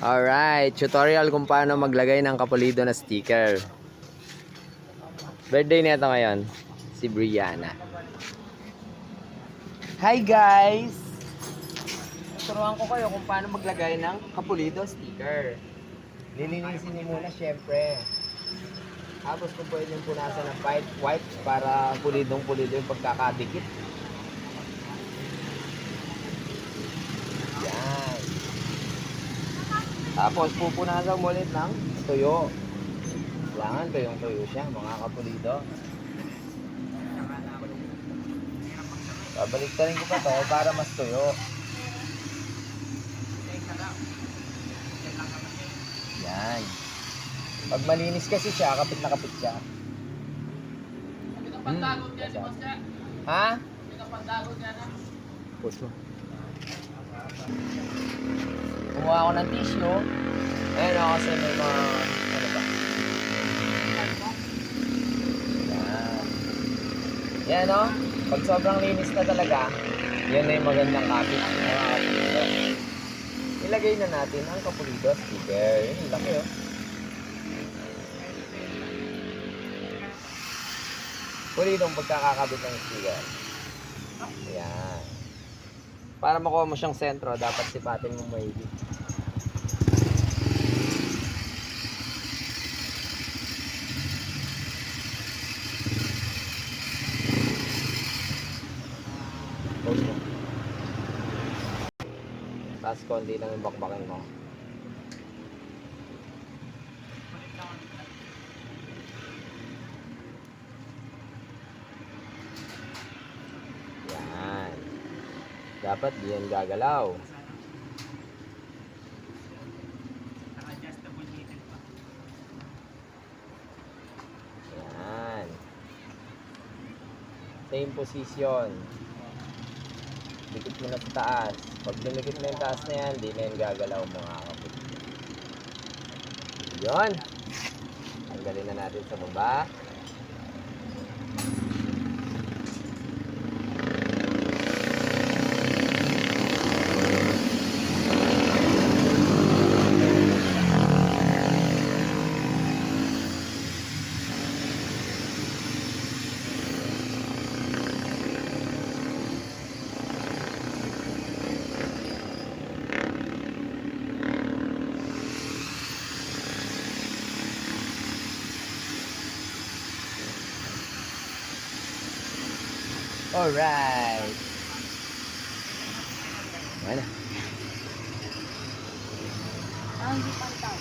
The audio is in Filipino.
Alright, tutorial kung paano maglagay ng kapulido na sticker. Birthday nito ngayon, si Brianna. Hi guys! Turuan ko kayo kung paano maglagay ng kapulido sticker. Lilinisin niyo muna syempre. Tapos kung pwede yung punasan ng white wipes para pulidong pulido yung pagkakadikit. Yan. Tapos pupunasan mo ulit ng tuyo. Kailangan tuyong tuyo siya, mga kapulido. Babalik rin ko pa to para mas tuyo. Yan. Pag malinis kasi siya, kapit na kapit siya. Hmm. Ha? Puso. Kumuha ako ng tissue. Ayun ako kasi may mga... Ano ba? Yan. Yan o. Pag sobrang linis na talaga, yan na yung magandang kapit. Mga kapulido. Ilagay na natin ang kapulido sticker. Yun, ang laki oh. o. Pulidong pagkakakabit ng sticker. Ayan. Para makuha mo siyang sentro, dapat sipatin mo mo. Tapos konti lang yung bakbakin mo. Yan. Dapat di yan gagalaw. Yan. Same position. Dikit mo na sa taas. Pag dumikit mo yung taas na yan, di na yan gagalaw mga kapit. Yun. Tanggalin na natin sa baba. Alright. Wala. Pantaw.